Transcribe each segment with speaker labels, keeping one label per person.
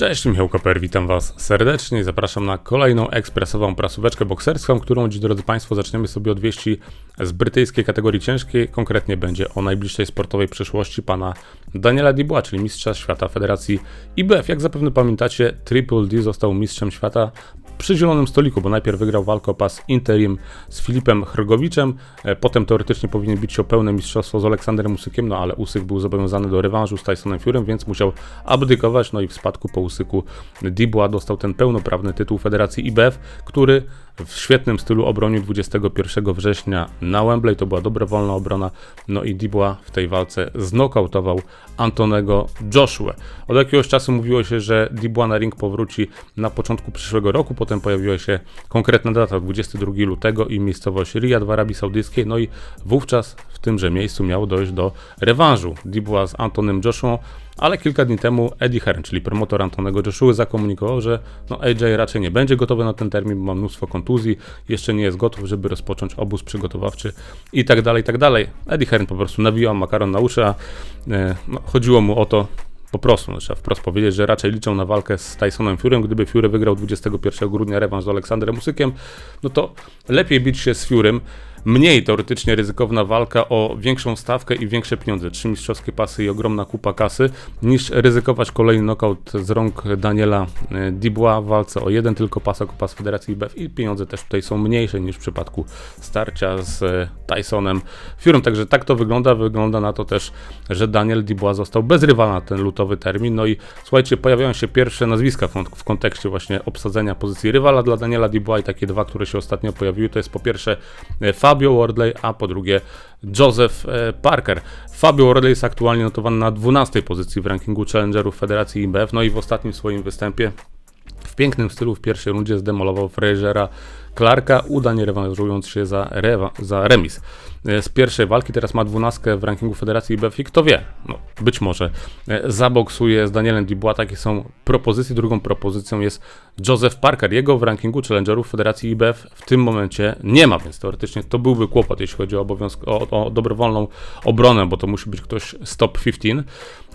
Speaker 1: Cześć, Michał Koper, witam Was serdecznie. I zapraszam na kolejną ekspresową prasóweczkę bokserską, którą dziś, drodzy Państwo, zaczniemy sobie od wieści z brytyjskiej kategorii ciężkiej. Konkretnie będzie o najbliższej sportowej przyszłości pana Daniela Dubois, czyli mistrza świata Federacji IBF. Jak zapewne pamiętacie, Triple D został mistrzem świata przy zielonym stoliku, bo najpierw wygrał walkę o pas interim z Filipem Hrgowiczem, e, potem teoretycznie powinien bić się o pełne mistrzostwo z Aleksanderem Usykiem, no ale Usyk był zobowiązany do rewanżu z Tysonem Furym, więc musiał abdykować, no i w spadku po Usyku Dubois dostał ten pełnoprawny tytuł Federacji IBF, który w świetnym stylu obronił 21 września na Wembley. To była dobrowolna obrona. No i Dubois w tej walce znokautował Antonego Joshua. Od jakiegoś czasu mówiło się, że Dubois na ring powróci na początku przyszłego roku. Potem pojawiła się konkretna data 22 lutego i miejscowość Riyadh w Arabii Saudyjskiej. No i wówczas w tymże miejscu miało dojść do rewanżu Dubois z Antonym Joshua ale kilka dni temu Eddie Hearn, czyli promotor Antonego Joshua, zakomunikował, że no AJ raczej nie będzie gotowy na ten termin, ma mnóstwo kontuzji, jeszcze nie jest gotów, żeby rozpocząć obóz przygotowawczy i tak dalej, i tak dalej. Eddie Hearn po prostu nawijał makaron na uszy, a e, no, chodziło mu o to, po prostu, no, trzeba wprost powiedzieć, że raczej liczą na walkę z Tysonem Furym. Gdyby Fury wygrał 21 grudnia rewanż z Aleksandrem Usykiem, no to lepiej bić się z Furym mniej teoretycznie ryzykowna walka o większą stawkę i większe pieniądze, trzy mistrzowskie pasy i ogromna kupa kasy, niż ryzykować kolejny knockout z rąk Daniela e, Dubois w walce o jeden tylko pas jako pas Federacji IBF i pieniądze też tutaj są mniejsze niż w przypadku starcia z e, Tysonem Furym, także tak to wygląda, wygląda na to też, że Daniel Dubois został bez rywala ten lutowy termin, no i słuchajcie, pojawiają się pierwsze nazwiska w, kontekście właśnie obsadzenia pozycji rywala dla Daniela Dubois i takie dwa, które się ostatnio pojawiły, to jest po pierwsze e, Fab Fabio Wardley, a po drugie Joseph e, Parker. Fabio Wardley jest aktualnie notowany na 12 pozycji w rankingu challengerów Federacji IBF, no i w ostatnim swoim występie w pięknym stylu w pierwszej rundzie zdemolował Frasera Clarka, udanie rewanżując się za, rewa, za remis. E, z pierwszej walki teraz ma dwunastkę w rankingu Federacji IBF i kto wie, no, być może e, zaboksuje z Danielem Dubois, takie są propozycje. Drugą propozycją jest Joseph Parker. Jego w rankingu challengerów Federacji IBF w tym momencie nie ma, więc teoretycznie to byłby kłopot, jeśli chodzi o, obowiązk, o, o dobrowolną obronę, bo to musi być ktoś z top 15.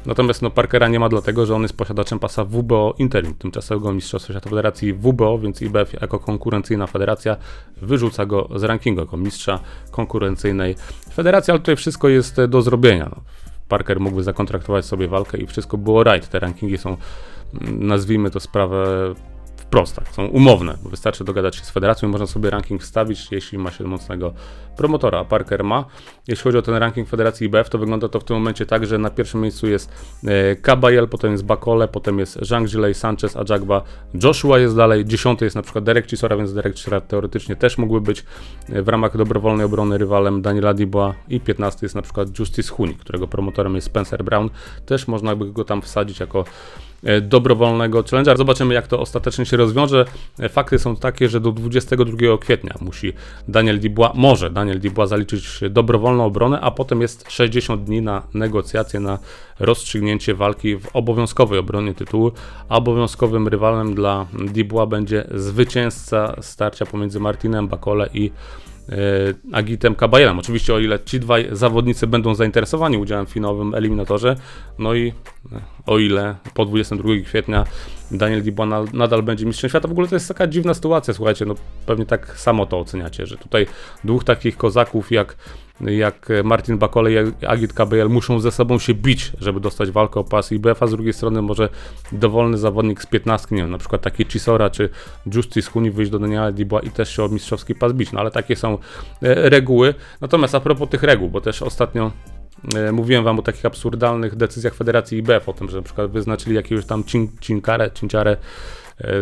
Speaker 1: Natomiast no, Parkera nie ma dlatego, że on jest posiadaczem pasa WBO Interim, tymczasowego Mistrzostwa Świata Federacji WBO, więc IBF jako konkurencyjna federacja wyrzuca go z rankingu jako mistrza konkurencyjnej federacji, ale tutaj wszystko jest do zrobienia. No. Parker mógłby zakontraktować sobie walkę i wszystko było right. Te rankingi są, nazwijmy to sprawę wprost, tak, są umowne. Wystarczy dogadać się z federacją i można sobie ranking wstawić, jeśli ma się mocnego promotora, Parker ma. Jeśli chodzi o ten ranking Federacji IBF, to wygląda to w tym momencie tak, że na pierwszym miejscu jest e, Kabayel, potem jest Bakole, potem jest Zhang Jilei, Sanchez, Ajagba, Joshua jest dalej, dziesiąty jest na przykład Derek Chisora, więc Derek Chisora teoretycznie też mógłby być e, w ramach dobrowolnej obrony rywalem Daniela Dubois i 15 jest na przykład Justice Huni, którego promotorem jest Spencer Brown, też można by go tam wsadzić jako E, dobrowolnego challengera. Zobaczymy, jak to ostatecznie się rozwiąże. Fakty są takie, że do 22 kwietnia musi Daniel Dubois, może Daniel Dubois zaliczyć dobrowolną obronę, a potem jest 60 dni na negocjacje, na rozstrzygnięcie walki w obowiązkowej obronie tytułu, obowiązkowym rywalem dla Dubois będzie zwycięzca starcia pomiędzy Martinem Bakole i Agitem Kabajelem. Oczywiście o ile ci dwaj zawodnicy będą zainteresowani udziałem w finałowym eliminatorze, no i e, o ile po 22 kwietnia Daniel Dubois nadal będzie mistrzem świata. W ogóle to jest taka dziwna sytuacja, słuchajcie, no pewnie tak samo to oceniacie, że tutaj dwóch takich kozaków jak jak Martin Bakole i Agit KBL muszą ze sobą się bić, żeby dostać walkę o pas IBF, a z drugiej strony może dowolny zawodnik z 15, nie wiem, na przykład taki Chisora czy Justice Huni wyjść do Daniela Dubois i też się o mistrzowski pas bić, no ale takie są e, reguły. Natomiast a propos tych reguł, bo też ostatnio e, Mówiłem wam o takich absurdalnych decyzjach Federacji IBF, o tym, że na przykład wyznaczyli jakiegoś tam cinkarę, cinciarę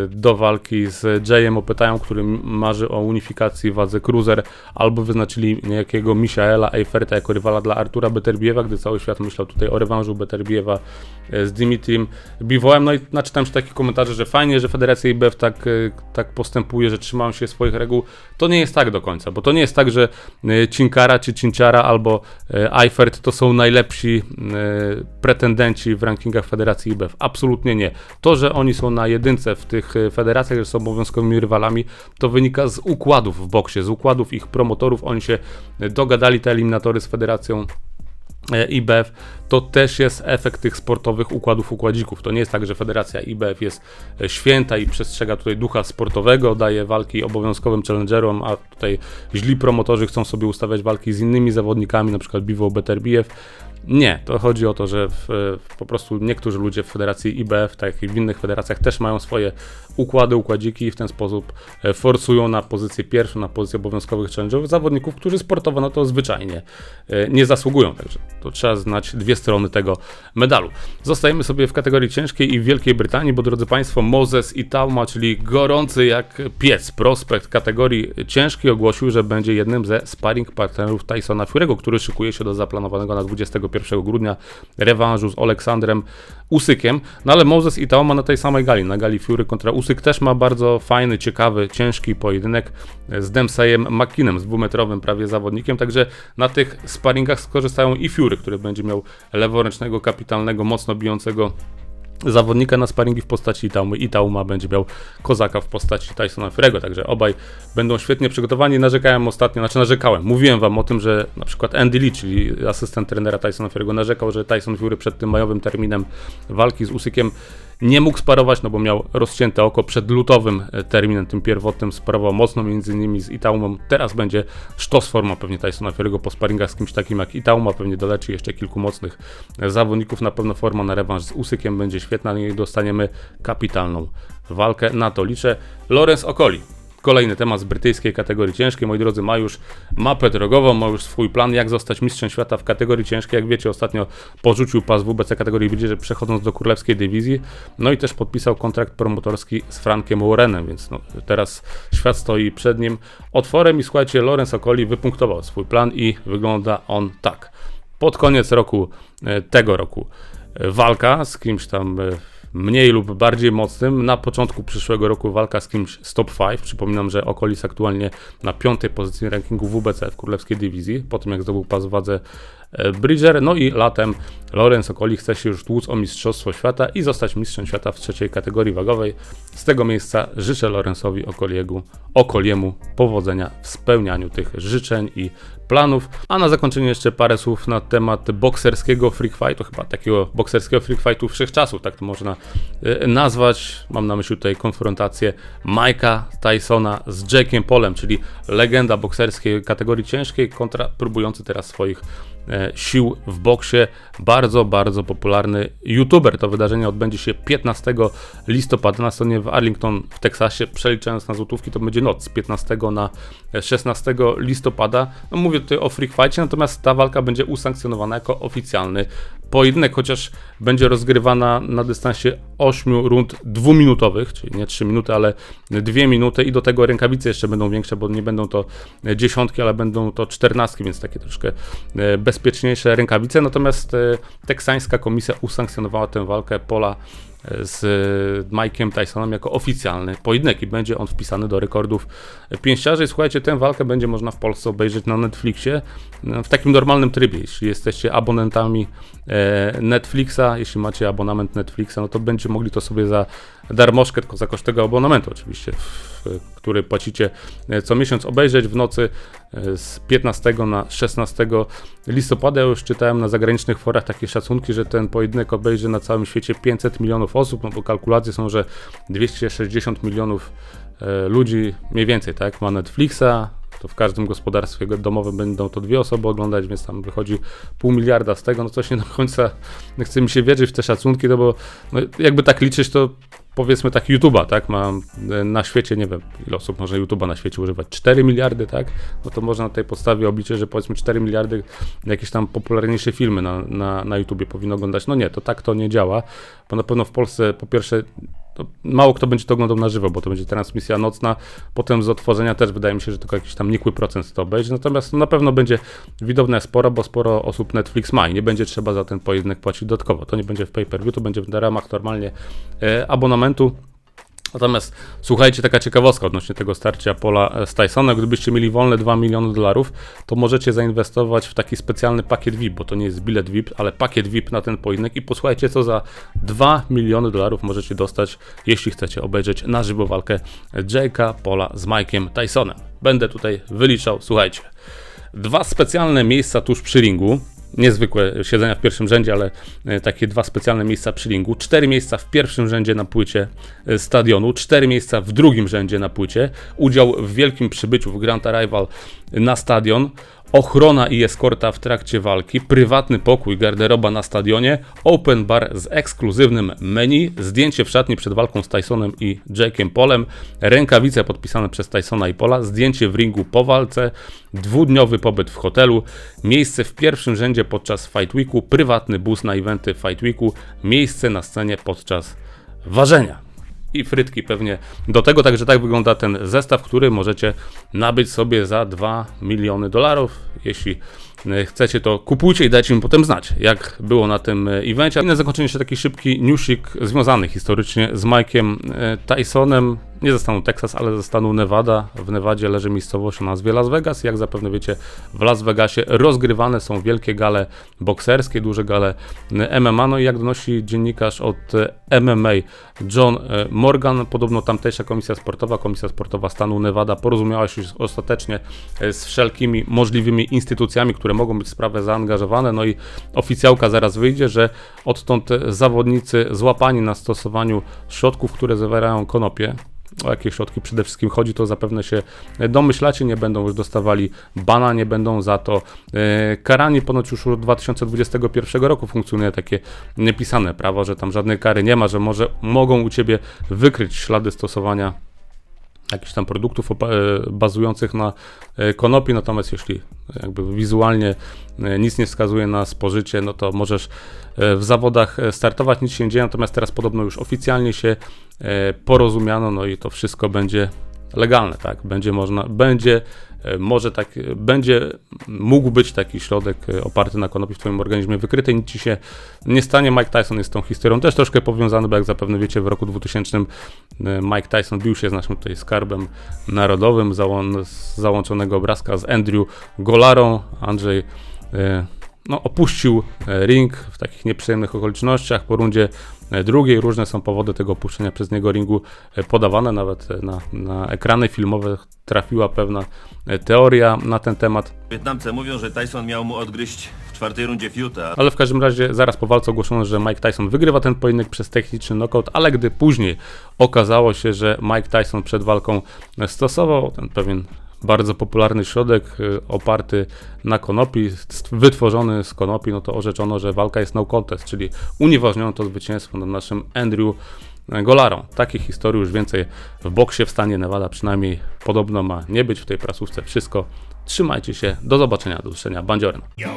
Speaker 1: do walki z Jayem Opytają, który marzy o unifikacji wadze cruiser, albo wyznaczyli niejakiego Michaela Eiferta jako rywala dla Artura Beterbiewa, gdy cały świat myślał tutaj o rewanżu Beterbiewa e, z Dimitrim Biwołem. No i naczytałem się takie komentarze, że fajnie, że Federacja IBF tak, e, tak postępuje, że trzymają się swoich reguł. To nie jest tak do końca, bo to nie jest tak, że e, Cinkara czy Cinciara albo Eifert to są najlepsi pretendenci w rankingach Federacji IBF. Absolutnie nie. To, że oni są na jedynce w tych e, federacjach, że są obowiązkowymi rywalami, to wynika z układów w boksie, z układów ich promotorów. Oni się dogadali te eliminatory z federacją e, IBF, to też jest efekt tych sportowych układów układzików. To nie jest tak, że Federacja IBF jest e, święta i przestrzega tutaj ducha sportowego, daje walki obowiązkowym challengerom, a tutaj źli promotorzy chcą sobie ustawiać walki z innymi zawodnikami, na przykład Bivo Beterbiev. Nie, to chodzi o to, że w, po prostu niektórzy ludzie w Federacji IBF, tak jak i w innych federacjach, też mają swoje układy, układziki i w ten sposób e, forsują na pozycję pierwszą, na pozycję obowiązkowych challenge'ów zawodników, którzy sportowo na to zwyczajnie e, nie zasługują. Także to trzeba znać dwie strony tego medalu. Zostajemy sobie w kategorii ciężkiej i w Wielkiej Brytanii, bo drodzy Państwo, Moses i Tauma, czyli gorący jak piec prospekt kategorii ciężkiej ogłosił, że będzie jednym ze sparring partnerów Tysona Fury'ego, który szykuje się do zaplanowanego na 21 grudnia rewanżu z Aleksandrem Usykiem, no ale Moses i Tauma na tej samej gali, na gali Fury kontra Usyk też ma bardzo fajny, ciekawy, ciężki pojedynek z Dempseyem McKinnem, z dwumetrowym prawie zawodnikiem, także na tych sparingach skorzystają i Fury, który będzie miał leworęcznego, kapitalnego, mocno bijącego zawodnika na sparingi w postaci Itaumy. Itauma będzie miał kozaka w postaci Tysona Fury'ego, także obaj będą świetnie przygotowani. Narzekałem ostatnio, znaczy narzekałem, mówiłem wam o tym, że na przykład Andy Lee, czyli asystent trenera Tysona Fury'ego narzekał, że Tyson Fury przed tym majowym terminem walki z Usykiem nie mógł sparować, no bo miał rozcięte oko przed lutowym e, terminem, tym pierwotnym sparował mocno między innymi z Itaumą. Teraz będzie sztos forma pewnie Tysona Fury'ego po sparingach z kimś takim jak Itauma, pewnie doleczy jeszcze kilku mocnych e, zawodników. Na pewno forma na rewanż z Usykiem będzie świetna, i dostaniemy kapitalną walkę. Na to liczę. Lorenz Okoli Kolejny temat z brytyjskiej kategorii ciężkiej. Moi drodzy, ma już mapę drogową, ma już swój plan, jak zostać mistrzem świata w kategorii ciężkiej. Jak wiecie, ostatnio porzucił pas WBC kategorii Bridger, przechodząc do królewskiej dywizji. No i też podpisał kontrakt promotorski z Frankiem Warrenem, więc no, teraz świat stoi przed nim otworem. I słuchajcie, Lorenz Okoli wypunktował swój plan i wygląda on tak. Pod koniec roku, e, tego roku, e, walka z kimś tam e, mniej lub bardziej mocnym. Na początku przyszłego roku walka z kimś z top 5. Przypominam, że Okolis aktualnie na piątej pozycji rankingu WBC w Królewskiej Dywizji, po tym jak zdobył pas wadze Bridger. No i latem Lorenz Okoli chce się już tłuc o Mistrzostwo Świata i zostać mistrzem świata w trzeciej kategorii wagowej. Z tego miejsca życzę Lorenzowi Okoliegu, Okoliemu powodzenia w spełnianiu tych życzeń i planów. A na zakończenie jeszcze parę słów na temat bokserskiego freak fightu, chyba takiego bokserskiego freak fightu wszechczasów, tak to można e, nazwać. Mam na myśli tutaj konfrontację Mike'a Tysona z Jackiem Polem, czyli legenda bokserskiej kategorii ciężkiej kontra próbujący teraz swoich e, sił w boksie. Bardzo, bardzo popularny youtuber. To wydarzenie odbędzie się 15 listopada na stronie w Arlington w Teksasie. Przeliczając na złotówki, to będzie noc z 15 na 16 listopada. No mówię tutaj o freak fightie, natomiast ta walka będzie usankcjonowana jako oficjalny pojedynek, chociaż będzie rozgrywana na dystansie 8 rund dwuminutowych, czyli nie 3 minuty, ale 2 minuty i do tego rękawice jeszcze będą większe, bo nie będą to dziesiątki, ale będą to czternastki, więc takie troszkę e, bezpieczniejsze rękawice. Natomiast e, teksańska komisja usankcjonowała tę walkę pola z Mike'em Tysonem jako oficjalny pojedynek i będzie on wpisany do rekordów pięściarzy. Słuchajcie, tę walkę będzie można w Polsce obejrzeć na Netflixie w takim normalnym trybie. Jeśli jesteście abonentami e, Netflixa, jeśli macie abonament Netflixa, no to będziecie mogli to sobie za darmożkę, tylko za koszt tego abonamentu oczywiście, który płacicie e, co miesiąc, obejrzeć w nocy e, z 15 na 16 listopada. Już czytałem na zagranicznych forach takie szacunki, że ten pojedynek obejrzy na całym świecie 500 milionów osób, no bo kalkulacje są, że 260 milionów e, ludzi mniej więcej, tak, ma Netflixa, to w każdym gospodarstwie domowym będą to dwie osoby oglądać, więc tam wychodzi pół miliarda z tego, no coś nie do końca chce mi się wierzyć w te szacunki, no bo no jakby tak liczyć, to powiedzmy tak YouTube'a, tak, mam e, na świecie, nie wiem ile osób może YouTube'a na świecie używać, 4 miliardy, tak, no to można na tej podstawie obliczyć, że powiedzmy 4 miliardy jakieś tam popularniejsze filmy na, na, na YouTubie powinno oglądać, no nie, to tak to nie działa, bo na pewno w Polsce po pierwsze mało kto będzie to oglądał na żywo, bo to będzie transmisja nocna, potem z otworzenia też wydaje mi się, że tylko jakiś tam nikły procent to obejrzy, natomiast na pewno będzie widowne sporo, bo sporo osób Netflix ma i nie będzie trzeba za ten pojedynek płacić dodatkowo, to nie będzie w pay-per-view, to będzie w ramach normalnie e, abonamentu, Natomiast słuchajcie, taka ciekawostka odnośnie tego starcia Pola z Tysonem. Gdybyście mieli wolne 2 miliony dolarów, to możecie zainwestować w taki specjalny pakiet VIP, bo to nie jest bilet VIP, ale pakiet VIP na ten pojedynek i posłuchajcie, co za 2 miliony dolarów możecie dostać, jeśli chcecie obejrzeć na żywo walkę Jake'a Pola z Mike'iem Tysonem. Będę tutaj wyliczał, słuchajcie. Dwa specjalne miejsca tuż przy ringu, niezwykłe siedzenia w pierwszym rzędzie, ale e, takie dwa specjalne miejsca przy ringu, cztery miejsca w pierwszym rzędzie na płycie e, stadionu, cztery miejsca w drugim rzędzie na płycie, udział w wielkim przybyciu w Grand Arrival na stadion, ochrona i eskorta w trakcie walki, prywatny pokój, garderoba na stadionie, open bar z ekskluzywnym menu, zdjęcie w szatni przed walką z Tysonem i Jake'iem Polem, rękawice podpisane przez Tysona i Pola, zdjęcie w ringu po walce, dwudniowy pobyt w hotelu, miejsce w pierwszym rzędzie podczas Fight Weeku, prywatny bus na eventy Fight Weeku, miejsce na scenie podczas ważenia i frytki pewnie do tego. Także tak wygląda ten zestaw, który możecie nabyć sobie za 2 miliony dolarów. Jeśli e, chcecie, to kupujcie i dajcie mi potem znać, jak było na tym e, evencie. I na zakończenie jeszcze taki szybki newsik związany historycznie z Mike'iem e, Tysonem. Nie ze stanu Texas, ale ze stanu Nevada. W Nevadzie leży miejscowość o nazwie Las Vegas. Jak zapewne wiecie, w Las Vegasie rozgrywane są wielkie gale bokserskie, duże gale MMA. No i jak donosi dziennikarz od MMA John Morgan, podobno tamtejsza komisja sportowa, komisja sportowa stanu Nevada porozumiała się ostatecznie z wszelkimi możliwymi instytucjami, które mogą być w sprawę zaangażowane. No i oficjałka zaraz wyjdzie, że odtąd zawodnicy złapani na stosowaniu środków, które zawierają konopie, o jakie środki przede wszystkim chodzi, to zapewne się domyślacie, nie będą już dostawali bana, nie będą za to e, karani. Ponoć już od 2021 roku funkcjonuje takie niepisane prawo, że tam żadnej kary nie ma, że może mogą u Ciebie wykryć ślady stosowania jakichś tam produktów e, bazujących na e, konopi, natomiast jeśli jakby wizualnie e, nic nie wskazuje na spożycie, no to możesz w zawodach startować, nic się nie dzieje, natomiast teraz podobno już oficjalnie się porozumiano, no i to wszystko będzie legalne, tak, będzie można, będzie może tak, e, będzie mógł być taki środek e, oparty na konopi w Twoim organizmie wykryty, nic Ci się nie stanie. Mike Tyson jest z tą historią też troszkę powiązany, bo jak zapewne wiecie, w roku 2000 e, Mike Tyson bił się z naszym tutaj skarbem narodowym, z załączonego obrazka z Andrew Golarą. Andrzej e, no, opuścił e, ring w takich nieprzyjemnych okolicznościach po rundzie e, drugiej. Różne są powody tego opuszczenia przez niego ringu e, podawane, nawet na, na ekrany filmowe trafiła pewna teoria na ten temat.
Speaker 2: Wietnamce mówią, że Tyson miał mu odgryźć w czwartej rundzie fiuta.
Speaker 1: Ale w każdym razie zaraz po walce ogłoszono, że Mike Tyson wygrywa ten pojedynek przez techniczny knockout, ale gdy później okazało się, że Mike Tyson przed walką stosował ten pewien bardzo popularny środek y, oparty na konopi, wytworzony z konopi, no to orzeczono, że walka jest no contest, czyli unieważniono to zwycięstwo nad naszym Andrew Golarą. Takich historii już więcej w boksie w stanie Nevada przynajmniej podobno ma nie być w tej prasówce. Wszystko. Trzymajcie się. Do zobaczenia. Do usłyszenia. Bandziorem.
Speaker 3: Yo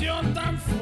Speaker 3: canción tan fuerte.